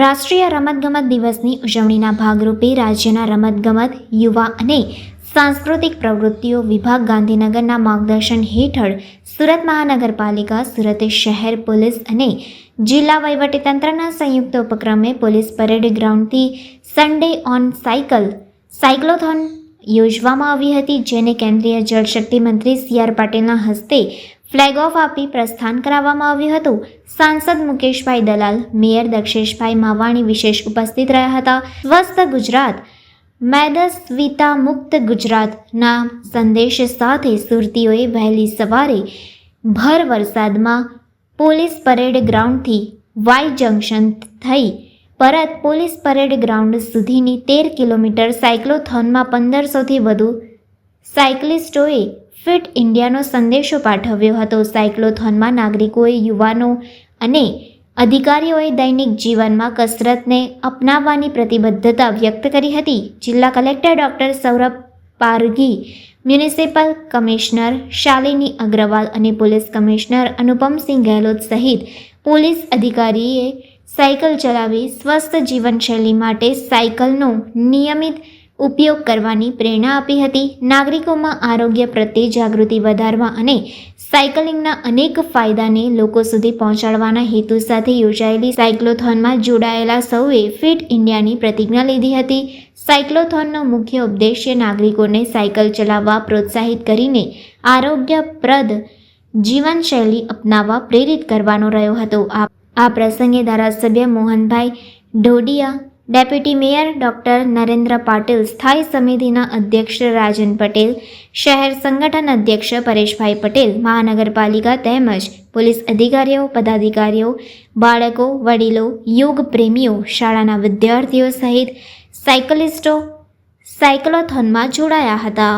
રાષ્ટ્રીય રમતગમત દિવસની ઉજવણીના ભાગરૂપે રાજ્યના રમતગમત, યુવા અને સાંસ્કૃતિક પ્રવૃત્તિઓ વિભાગ ગાંધીનગરના માર્ગદર્શન હેઠળ સુરત મહાનગરપાલિકા, સુરત શહેર પોલીસ અને જિલ્લા વહીવટીતંત્રના સંયુક્ત ઉપક્રમે પોલીસ પરેડ ગ્રાઉન્ડથી સન્ડે ઓન સાયકલ સાયક્લોથોન યોજવામાં આવી હતી, જેને કેન્દ્રીય જળશક્તિ મંત્રી સી આર પાટીલના હસ્તે ફ્લેગ ઓફ આપી પ્રસ્થાન કરાવવામાં આવ્યું હતું. સાંસદ મુકેશભાઈ દલાલ, મેયર દક્ષેશભાઈ માવાણી વિશેષ ઉપસ્થિત રહ્યા હતા. સ્વસ્થ ગુજરાત મેદસ્વિતા મુક્ત ગુજરાતના સંદેશ સાથે સુરતીઓએ વહેલી સવારે ભર વરસાદમાં પોલીસ પરેડ ગ્રાઉન્ડથી વાય જંકશન થઈ પરત પોલીસ પરેડ ગ્રાઉન્ડ સુધીની તેર કિલોમીટર સાયક્લોથોનમાં પંદરસોથી વધુ સાયકલિસ્ટોએ ફિટ ઇન્ડિયાનો સંદેશો પાઠવ્યો હતો. સાયક્લોથોનમાં નાગરિકોએ યુવાનો અને અધિકારીઓએ દૈનિક જીવનમાં કસરતને અપનાવવાની પ્રતિબદ્ધતા વ્યક્ત કરી હતી. જિલ્લા collector doctor Saurabh Pargi municipal commissioner Shalini Agrawal અને પોલીસ કમિશનર અનુપમસિંહ ગેહલોત સહિત પોલીસ અધિકારીએ સાયકલ ચલાવી સ્વસ્થ જીવનશૈલી માટે સાયકલનો નિયમિત ઉપયોગ કરવાની પ્રેરણા આપી હતી. નાગરિકોમાં આરોગ્ય પ્રત્યે જાગૃતિ વધારવા અને સાયકલિંગના અનેક ફાયદાને લોકો સુધી પહોંચાડવાના હેતુ સાથે યોજાયેલી સાયક્લોથોનમાં જોડાયેલા સૌએ ફિટ ઇન્ડિયાની પ્રતિજ્ઞા લીધી હતી. સાયક્લોથોનનો મુખ્ય ઉદ્દેશ્ય નાગરિકોને સાયકલ ચલાવવા પ્રોત્સાહિત કરીને આરોગ્યપ્રદ જીવનશૈલી અપનાવવા પ્રેરિત કરવાનો રહ્યો હતો. આ પ્રસંગે ધારાસભ્ય Mohanbhai Dhodiya deputy mayor doctor Narendra Patil, સ્થાયી સમિતિના અધ્યક્ષ રાજન પટેલ, શહેર સંગઠન અધ્યક્ષ પરેશભાઈ પટેલ, મહાનગરપાલિકા તેમજ પોલીસ અધિકારીઓ, પદાધિકારીઓ, બાળકો, વડીલો, યોગ પ્રેમીઓ, શાળાના વિદ્યાર્થીઓ સહિત સાયકલિસ્ટો સાયકલોથોનમાં જોડાયા હતા.